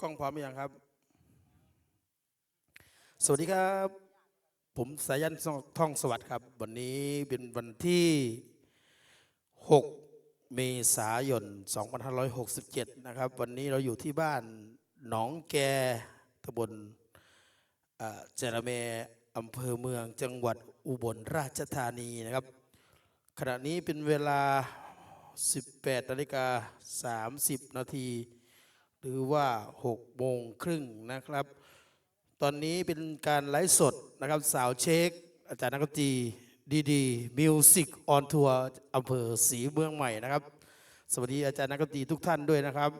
กล้องพร้อมหรือยังครับ สวัสดีครับ ผมสายันท่องสวัสดิ์ครับ วันนี้เป็นวันที่ 6 เมษายน 2567 นะครับ วันนี้เราอยู่ที่บ้านหนองแกตำบลเจรเมอำเภอเมืองจังหวัดอุบลราชธานีนะครับ ขณะนี้เป็นเวลา 18นาฬิกา30 นาที หรือว่า6โมงครึ่งนะครับ ตอนนี้เป็นการไลฟ์สดนะครับสาวเช็ค อาจารย์นักดนตรีดีดีมิวสิกออนทัวร์อำเภอศรีเมืองใหม่นะครับ สวัสดีอาจารย์นักดนตรีทุกท่านด้วยนะครับ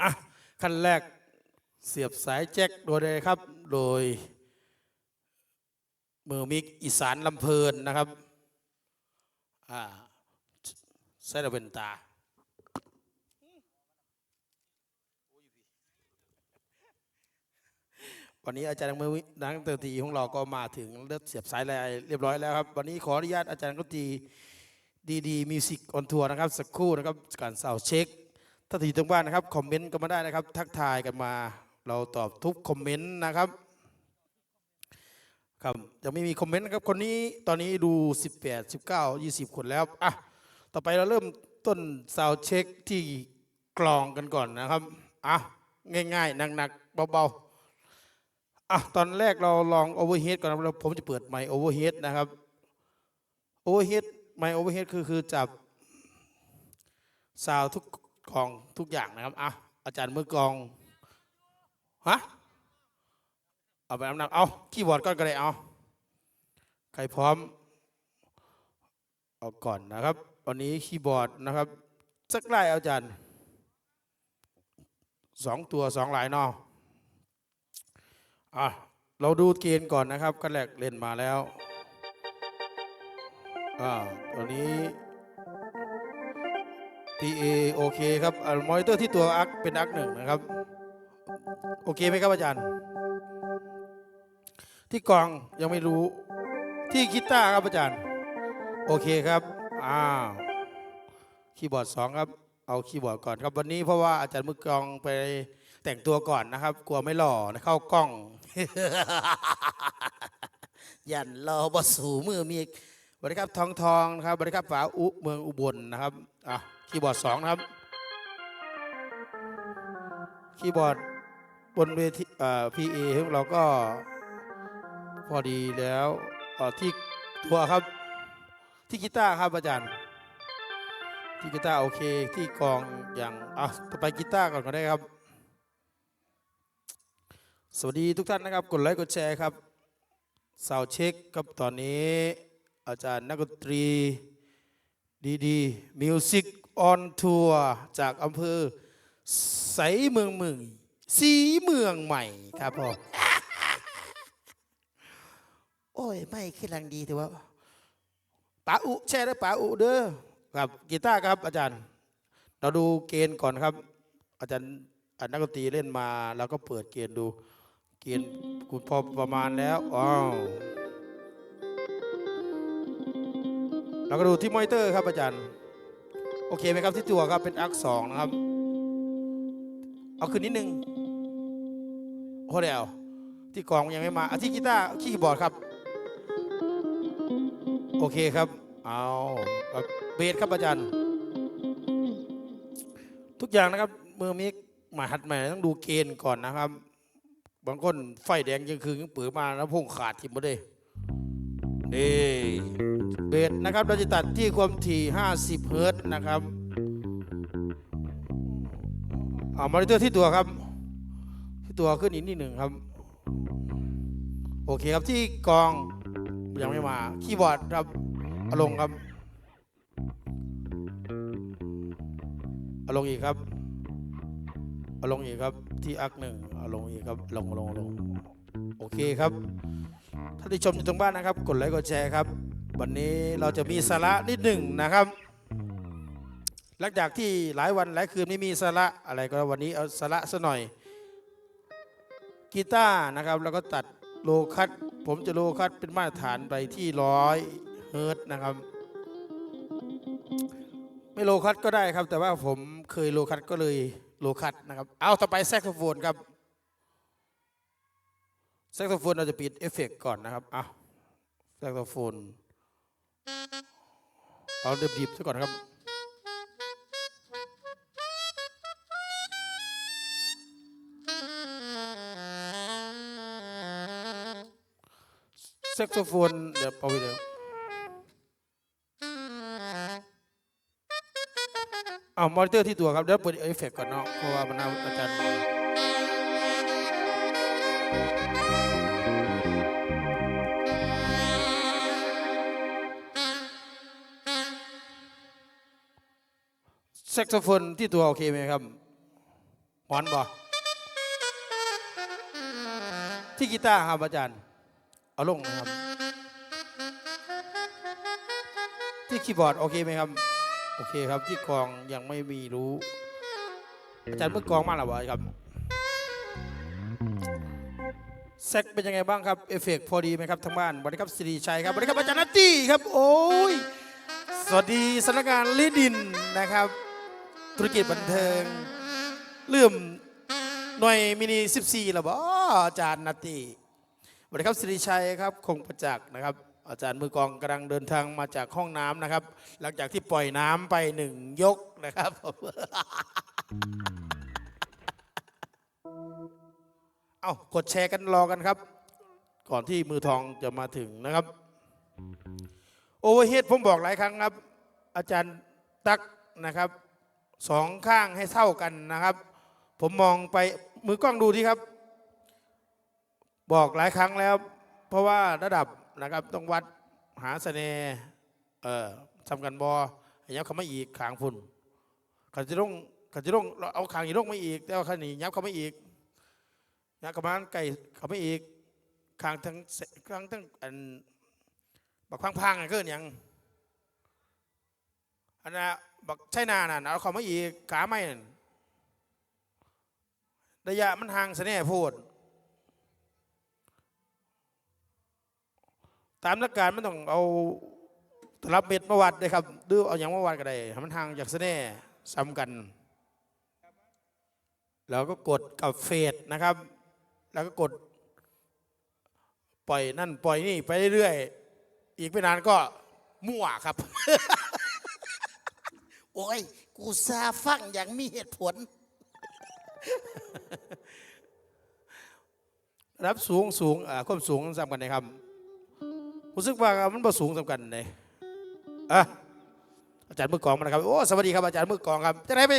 อะขั้นแรกเสียบสายแจ็คโดยเลยครับ โดยมือมิกอีสานลำเพลินนะครับอ่าใส่ระเวนตา วันนี้อาจารย์มือนักดนตรีของเราก็มาถึงเลือกเสียบสายอะไรเรียบร้อยแล้วครับ วันนี้ขออนุญาตอาจารย์กดนตรีดีดีมิวสิกออนทัวร์นะครับ สักครู่นะครับการสาวเช็คถ้าที่ตรงบ้านนะครับคอมเมนต์กันมาได้นะครับ ทักทายกันมา เราตอบทุกคอมเมนต์นะครับครับยังไม่มีคอมเมนต์นะครับคนนี้ตอนนี้ดู 18 19 20 คนแล้วอะต่อไปเราเริ่มต้นซาวเช็คที่กลองกันก่อนนะครับอะง่ายๆหนักๆเบาๆ อะตอนแรกเราลองโอเวอร์เฮดก่อนนะแล้วผมจะเปิดไมค์โอเวอร์เฮดนะครับโอเวอร์เฮดไมค์โอเวอร์เฮดคือคือจับซาวทุกกองทุกอย่างนะครับอะอาจารย์มือกองฮะเอาไปน้ำหนักเอาคีย์บอร์ดก่อนก็ได้เอาใครพร้อมเอาก่อนนะครับวันนี้คีย์บอร์ดนะครับสักไล่อาจารย์สองตัวสองลายเนอ อะ เราดูเกณฑ์ก่อนนะครับขั้นแรกเล่นมาแล้ว อ่าตัวนี้ PA โอเคครับอ่ามอนิเตอร์ที่ตัวอักเป็นอักหนึ่งนะครับ โอเคไหมครับอาจารย์ ที่กลองยังไม่รู้ ที่กีตาร์ครับอาจารย์ โอเคครับอ้าคีย์บอร์ดสองครับ เอาคีย์บอร์ดก่อนครับวันนี้เพราะว่าอาจารย์มือกลองไป แต่งตัวก่อนนะครับ กลัวไม่หล่อนะเข้ากล้อง ยันรอบสูมือมีอีกสวัสดีครับทองทองนะครับสวัสดีครับฝาอุเมืองอุบลนะครับอะคีย์บอร์ดสองนะครับ คีย์บอร์ดบนเวทีเอ่อพีเอของเราก็พอดีแล้วเอ่อที่ตัวครับ ที่กีตาร์ครับอาจารย์ ที่กีตาร์โอเคที่กลองอย่างอะต่อไปกีตาร์ก่อนก็ได้ครับ สวัสดีทุกท่านนะครับ กดไลค์กดแชร์ครับสาวเช็คครับตอนนี้ อาจารย์นักดนตรีดีดีมิวสิกออนทัวร์จากอำเภอใสเมืองเมืองสีเมืองใหม่ครับพ่อโอ้ย ไม่ขึ้นแรงดีถือว่าป๋าอุแช่ได้ป๋าอุเด้อครับกีตาร์ครับ อาจารย์ เราดูเกณฑ์ก่อนครับ อาจารย์อะนักดนตรีเล่นมาเราก็เปิดเกณฑ์ดู กณฑ์คุณพอประมาณแล้วอ้าวเราก็ดูที่มอนิเตอร์ครับอาจารย์ โอเคไหมครับที่ตัวครับเป็นอักสองนะครับ เอาขึ้นนิดนึงโอ้เดี๋ยวที่กลองยังไม่มาอที่กีตาร์คีย์บอร์ดครับ โอเคครับ เอาเบสครับอาจารย์ ทุกอย่างนะครับมือมิกมาหัดใหม่ต้องดูเกณฑ์ก่อนนะครับ บางคนไฟแดงยังคือยังปือมาแล้วพุ่งขาดทิมมาเลยนี่เบสนะครับเราจะตัดที่ความถี่ 50 เฮิรต์นะครับเอามอนิเตอร์ที่ตัวครับ ที่ตัวขึ้นอีกนิดหนึ่งครับ โอเคครับที่กองยังไม่มาคีย์บอร์ดครับเอาลงครับเอาลงอีกครับเอาลงอีกครับ ที่อักหนึ่งเอาลงอีกครับลงลงลงโอเคครับท่านที่ชมอยู่ตรงบ้านนะครับ กดไลค์กดแชร์ครับ วันนี้เราจะมีสาระนิดหนึ่งนะครับ หลังจากที่หลายวันหลายคืนไม่มีสาระอะไรก็วันนี้เอาสาระซะหน่อยกีตาร์นะครับ แล้วก็ตัดโลคัตผมจะโลคัตเป็นมาตรฐานไปที่ร้อยเฮิร์ตนะครับไม่โลคัตก็ได้ครับ แต่ว่าผมเคยโลคัตก็เลย โลคัสนะครับ เอาต่อไปแซกโซโฟนครับแซกโซโฟนเราจะปิดเอฟเฟกต์ก่อนนะครับเอาแซกโซโฟนเอาเดิบๆซะก่อนครับแซกโซโฟนเดี๋ยวเอาไปเดี๋ยว เอามอนิเตอร์ที่ตัวครับเดี๋ยวเปิดเอฟเฟกต์ก่อนเนาะเพราะว่ามันเอาอาจารย์แซกโซโฟนที่ตัวโอเคไหมครับหอนบ่ที่กีตาร์ครับอาจารย์ เอาลงนะครับ ที่คีย์บอร์ดโอเคไหมครับ โอเคครับที่กองยังไม่มีรู้ อาจารย์เมื่อกองมาแล้วบ่ครับแซกเป็นยังไงบ้างครับเอฟเฟกต์พอดีไหมครับทั้งบ้านสวัสดีครับสิริชัยครับสวัสดีครับอาจารย์นัตตี้ครับ โอ้ยสวัสดีสำนักงานลิดินนะครับ ธุรกิจบันเทิงเลื่อมหน่วยมินิ 14แล้วบ่อาจารย์นัตตี้สวัสดีครับสิริชัยครับคงประจักษ์นะครับ อาจารย์มือกองกำลังเดินทางมาจากห้องน้ำนะครับ หลังจากที่ปล่อยน้ำไปหนึ่งยกนะครับเอากดแชร์กันรอกันครับ ก่อนที่มือทองจะมาถึงนะครับ โอเวอร์เฮดผมบอกหลายครั้งครับ อาจารย์ตักนะครับสองข้างให้เท่ากันนะครับ ผมมองไปมือกล้องดูที่ครับ บอกหลายครั้งแล้ว เพราะว่าระดับ นะครับ ต้องวัดหาเสน่ห์เอ่อทำกันบอให้ยับเขาไม่อีกขางพุ่นขันจะต้องขันจะต้องเราเอาขางอีกลงไม่อีก แต่ว่าขันนี้ยับเขาไม่อีกยับกระมาณไก่เขาไม่อีกขางทั้งเสขางทั้งอันบักพังพังๆอะกินยังอันน่ะบักใช่นาน่ะเอาเขาไม่อีกขาไม่นั่นระยะมันห่างเสน่ห์พูด ตามหลักการมันต้องเอาตลับเม็ดมาวัดเลยครับหรือเอาอย่างมาวัดก็ได้ให้มันห่างจากเสน่ห์ซ้ำกัน แล้วก็กดกับเฟดนะครับ แล้วก็กด ปล่อยนั่นปล่อยนี่ไปเรื่อยๆอีกไม่นานก็มั่วครับ โอ้ย กูซาฟังอย่างมีเหตุผล รับสูงสูงอ่าความสูงซ้ำกันนะครับ รู้สึกว่ามันบ่สูงซ้ำกันเลยอะอาจารย์มือกลองมานะครับโอ้สวัสดีครับอาจารย์มือกลองครับจะได้ไป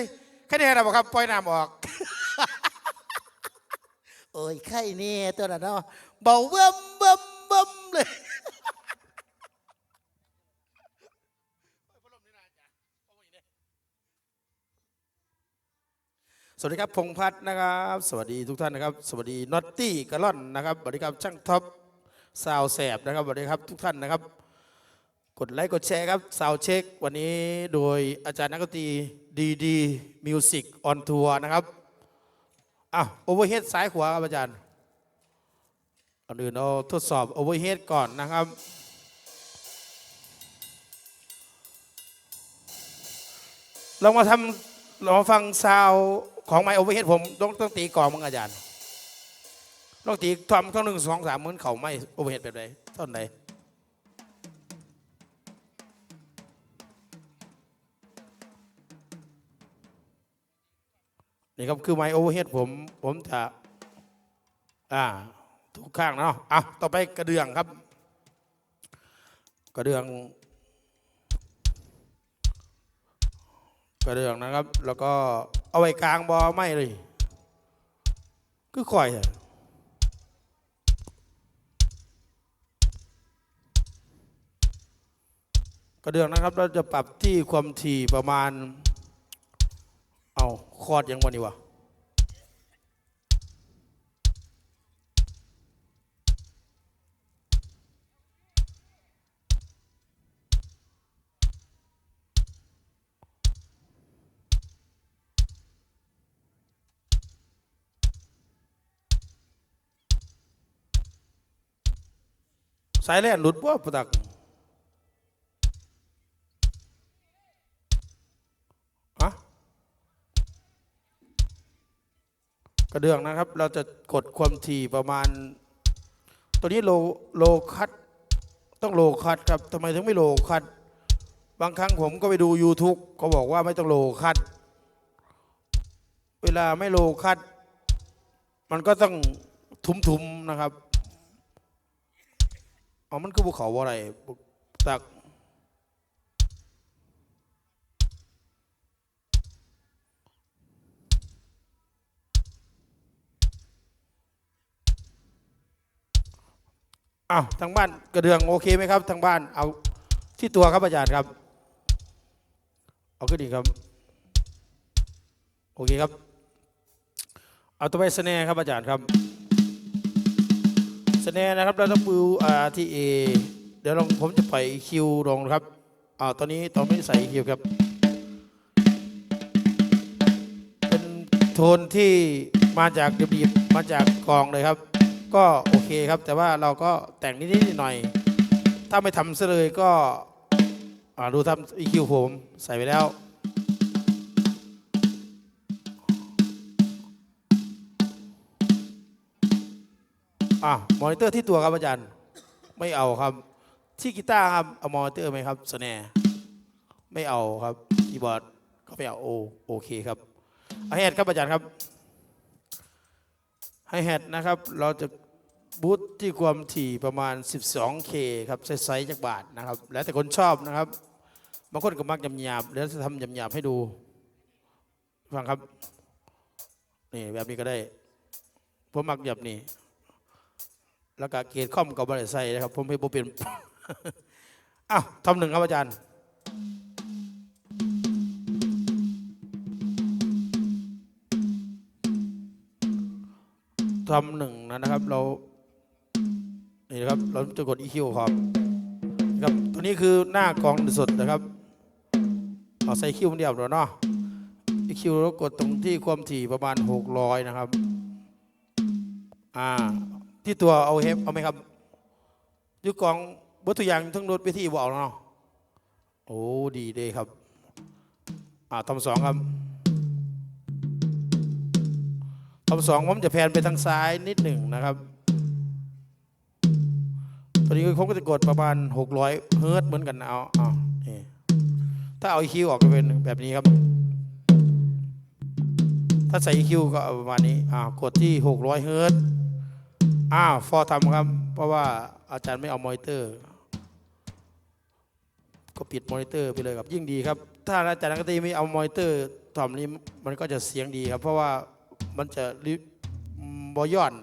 แค่นี้นะครับปล่อยน้ำออก โอ้ยไข่นี่ตัวนั้นเนาะเบาเบิ่มเบิ่มเบิ่มเลยสวัสดีครับพงษ์พัฒน์นะครับ สวัสดีทุกท่านนะครับ สวัสดีน็อตตี้กะล่อนนะครับสวัสดีครับช่างท็อป ซาวแสบนะครับสวัสดีครับทุกท่านนะครับ กดไลค์กดแชร์ครับซาวเช็ค วันนี้โดยอาจารย์นักดนตรีดีดีมิวสิกออนทัวร์นะครับอ้าวโอเวอร์เฮดซ้ายขวาครับอาจารย์ก่อนอื่นเราทดสอบโอเวอร์เฮดก่อนนะครับเรามาทำเรามาฟังซาวของไมโอเวอร์เฮดผมต้องต้องตีกองมั้งอาจารย์ ต้องตีทำท่อหนึ่งสองสามเหมือนเขาไม่โอเวอร์เฮดแบบไหนท่อนไหนนี่ครับคือไมโอเวอร์เฮดผม ผมจะอ่าทุกข้างเนาะอะต่อไปกระเดื่องครับ กระเดื่อง กระเดื่องนะครับ แล้วก็เอาไว้กลางบอไม่เลย คือข่อยอะ กระเดื่องนะครับเราจะปรับที่ความถี่ประมาณ เอาคอดยังวันนี้วะสายแล่นหลุดว่าประตักอะ กระเดื่องนะครับ เราจะกดความถี่ประมาณ ตัวนี้โลโลคัตต้องโลคัตครับทำไมถึงไม่โลคัตบางครั้งผมก็ไปดู YouTube เขาบอกว่าไม่ต้องโลคัตเวลาไม่โลคัตมันก็ต้องทุ้มๆนะครับอ๋อมันคือภูเขาอะไรตัก อ้าวทางบ้านกระเดืองโอเคไหมครับทางบ้านเอาที่ตัวครับอาจารย์ครับ เอาขึ้นดีครับ โอเคครับ เอาตัวไปสแนร์ครับอาจารย์ครับสแนร์นะครับเราต้องปูอ่าที่เอเดี๋ยวลองผมจะปล่อยคิวลงครับอ่าตอนนี้ตอนนี้ใส่คิวครับ เป็นโทนที่มาจากดีบๆมาจากกองเลยครับ ก็โอเคครับ แต่ว่าเราก็แต่งนิดๆหน่อย ถ้าไม่ทำซะเลยก็ดูทำ EQ ผมใส่ไปแล้วอะมอนิเตอร์ที่ตัวครับอาจารย์ ไม่เอาครับ ที่กีตาร์ครับเอามอนิเตอร์ไหมครับสแนร์ไม่เอาครับคีย์บอร์ดก็ไม่เอาโอโอเคครับไฮแฮทครับอาจารย์ครับไฮแฮทนะครับ เราจะ บูตที่ความถี่ประมาณ 12K ครับไซส์ๆจากบาทนะครับ แล้วแต่คนชอบนะครับ บางคนก็มักยำหยาบๆแล้วจะทำยำหยาบๆให้ดู ฟังครับ นี่แบบนี้ก็ได้ ผมมักแบบนี้แล้วก็เกรดข้อมกับบริษัทนะครับ ผมให้ผมเป็นอ้าวทำหนึ่งครับอาจารย์ทำหนึ่งนะครับเรา นี่นะครับ เราจะกด EQ ครับนะครับตัวนี้คือหน้ากองสดนะครับเอาใส่คิวเดียวเดียวเนาะ EQ แล้วกดตรงที่ความถี่ประมาณ 600 นะครับ อ่า ที่ตัวเอาเฮฟเอาไหมครับยุกองวัตถุอย่างทั้งรถไปที่บอกเนาะโอ้ดีเด้ครับ อ่าทำสองครับทำสองผมจะแพนไปทางซ้ายนิดหนึ่งนะครับ ตอนนี้ผมก็จะกดประมาณ 600 เฮิร์ตเหมือนกันนะเอาเอานี่ถ้าเอา EQ ออกก็เป็นแบบนี้ครับ ถ้าใส่ EQ ก็ประมาณนี้อ่ากดที่ 600 เฮิร์ตอ้าวฟอร์ทำครับ เพราะว่าอาจารย์ไม่เอามอนิเตอร์ ก็ปิดมอนิเตอร์ไปเลยครับยิ่งดีครับ ถ้าอาจารย์นักดนตรีไม่เอามอนิเตอร์ทำนี้มันก็จะเสียงดีครับ เพราะว่ามันจะริบอย่อน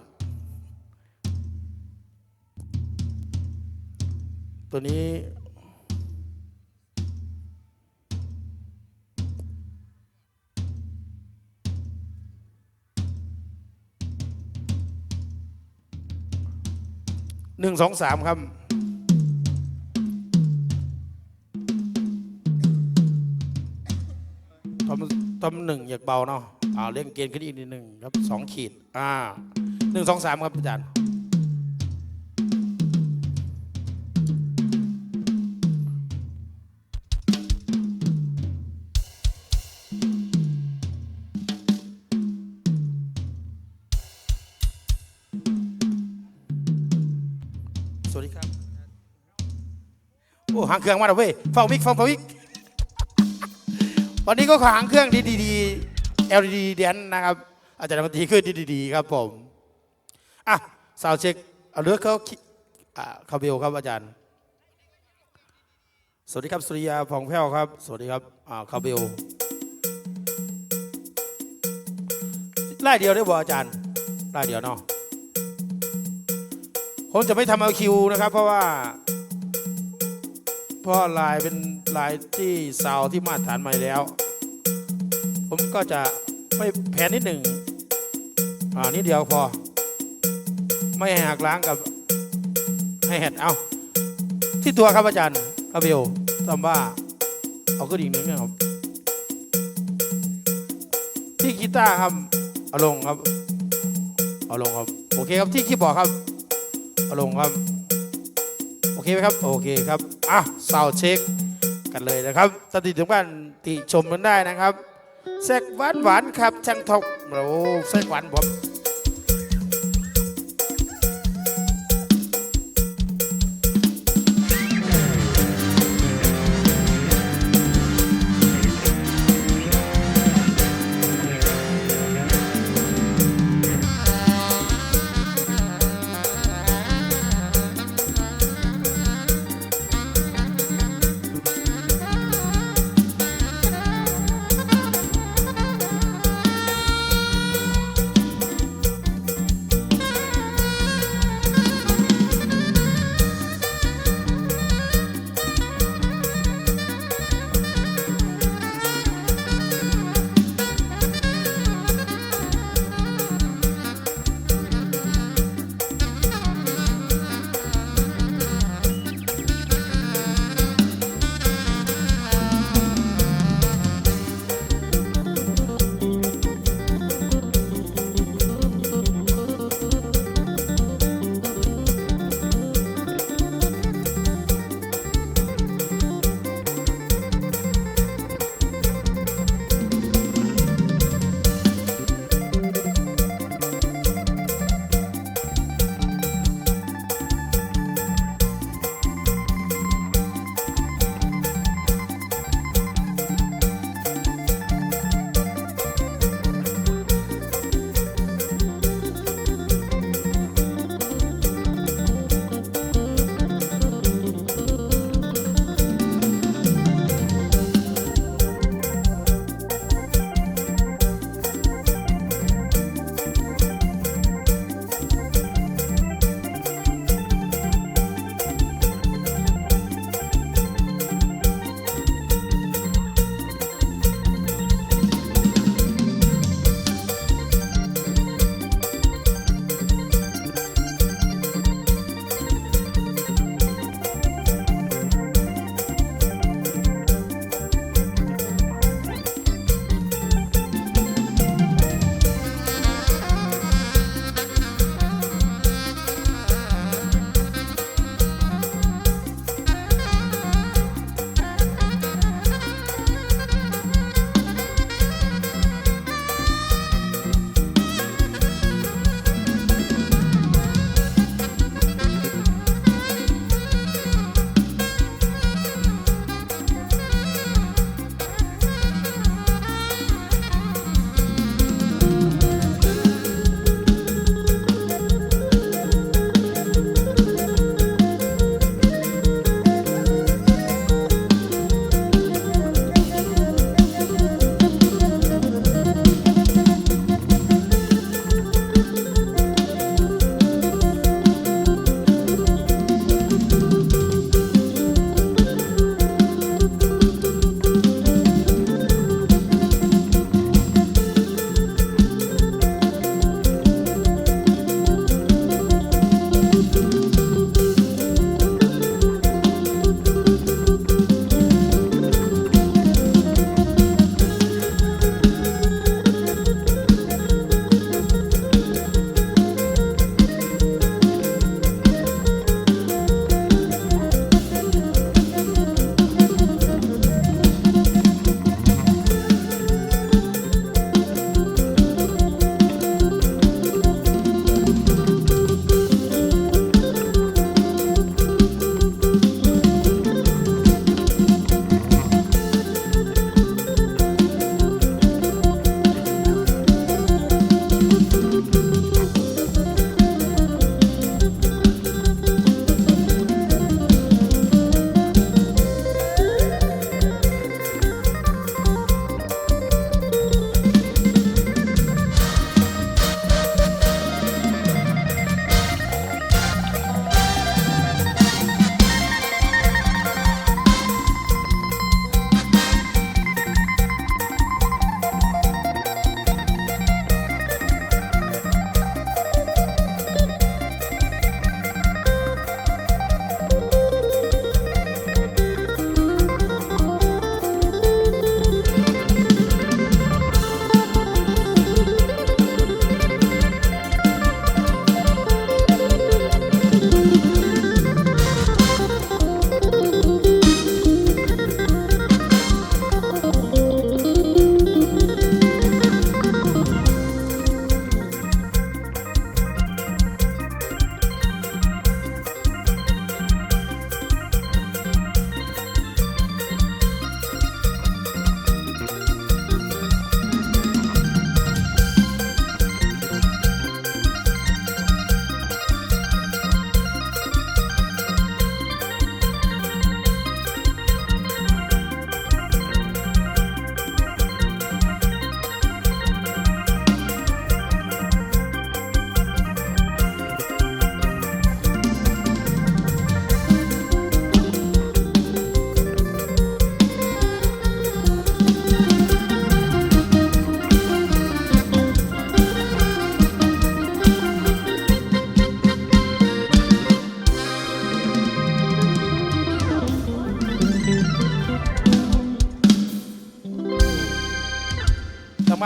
ตัวนี้ หนึ่งสองสามครับทำทำหนึ่งอยากเบาเนาะอ่าเร่งเกณฑ์ขึ้นอีกนิดหนึ่งครับสองขีด อ่าหนึ่งสองสามครับอาจารย์ หางเครื่องมาแล้วเว้ยฟังมิกฟังมิกวันนี้ก็ขอหางเครื่องดีดี LED เดนนะครับ อาจารย์มันดีขึ้นดีดีๆครับผมอะสาวเช็คเอาเลือกเขาคิอ่าคาเบลครับอาจารย์ สวัสดีครับสุริยาผ่องแผ้วครับ สวัสดีครับอ่าคาเบลไล่เดียวได้บ่อาจารย์ไล่เดียวเนาะผมจะไม่ทำเอาคิวนะครับ เพราะว่า เพราะลายเป็นลายที่ซาวที่มาตรฐานใหม่แล้ว ผมก็จะไม่แผ่นนิดหนึ่งอ่านิดเดียวพอ ไม่ให้หักล้างกับให้แฮดเอาที่ตัวครับอาจารย์คาเบลทำว่าเอาก็ดีกหนึ่งครับที่กีตาร์ครับเอาลงครับเอาลงครับโอเคครับที่คีย์บอร์ดครับเอาลงครับ โอเคไหมครับ โอเคครับ อะซาวเช็คกันเลยนะครับสติถึงบ้านติชมกันได้นะครับแซกหวานหวานๆครับช่างทกเราใส่ขวัญผม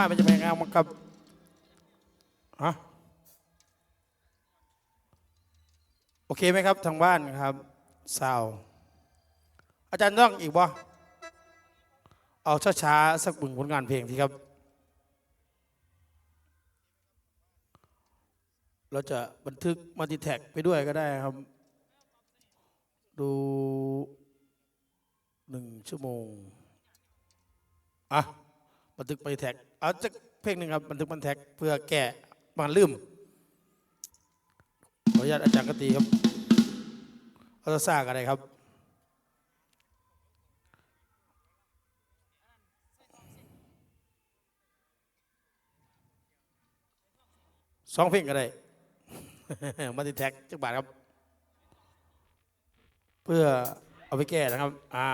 บ้านเป็นงไงงานมากับฮะโอเคไหมครับทางบ้านครับซาวอาจารย์ต้องอีกบ่เอาช้าๆสักบึงผลงานเพลงทีครับ เราจะบันทึกมัลติแท็กไปด้วยก็ได้ครับ ดูหนึ่งชั่วโมงอะบันทึกไปแท็ก เอาจะเพลงหนึ่งครับบันทึกบันแท็กเพื่อแก้บานลืมขออนุญาตอาจารย์กตีครับเอาจะซ่ากันเลยครับสองเพลงก็ได้มาติแท็กจักบาทครับ เพื่อเอาไปแก้นะครับ อ่า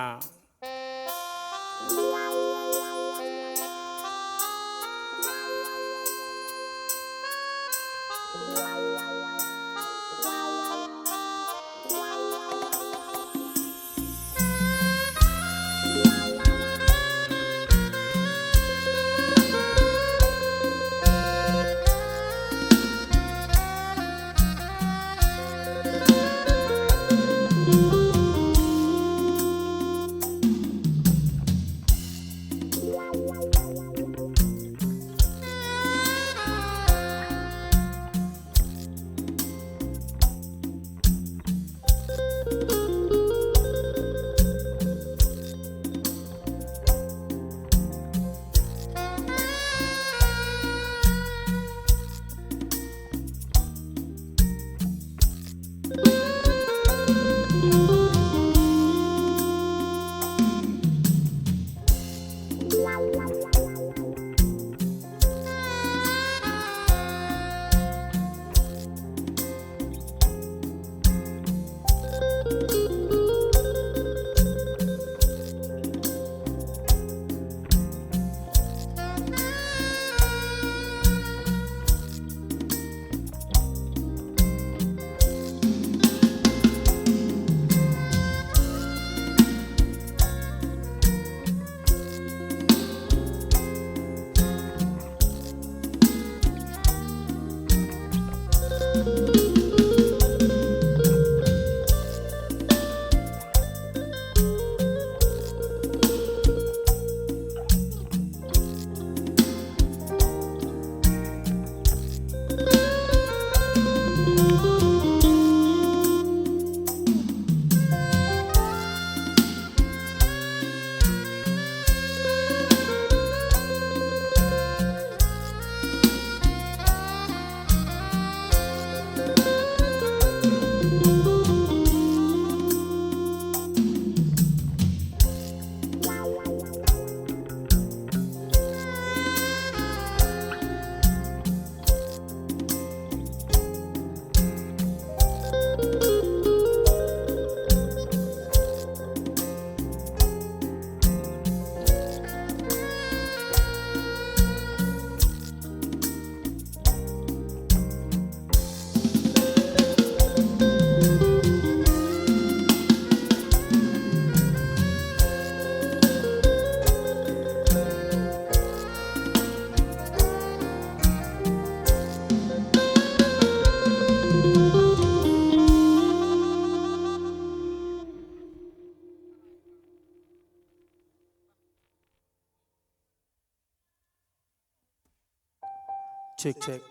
เช็คเช็ค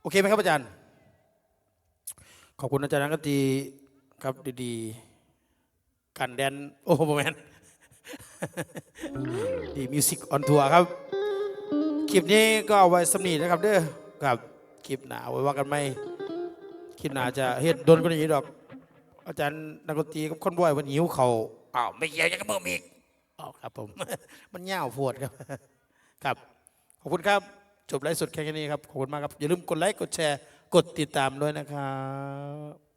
โอเคไหมครับอาจารย์ ขอบคุณอาจารย์นักตีครับดีๆกันแดนโอ้โหแมนดีมิวสิกออนทัวร์ครับ คลิปนี้ก็เอาไว้สำนีนะครับเด้อครับคลิปหนาเอาไว้ว่ากันไหมคลิปหนาจะเฮ็ดโดนกว่างนี้ดอก อาจารย์นักดนตรีกับคนบ่อยวันหิวเขาอ้าวไม่เกี่ยวยังกับมือมีกอ้าวครับผม มันเง่าวดครับ ครับ ขอบคุณครับ จบไลฟ์สดแค่นี้ครับ ขอบคุณมากครับ อย่าลืมกดไลค์ กดแชร์ กดติดตามด้วยนะครับ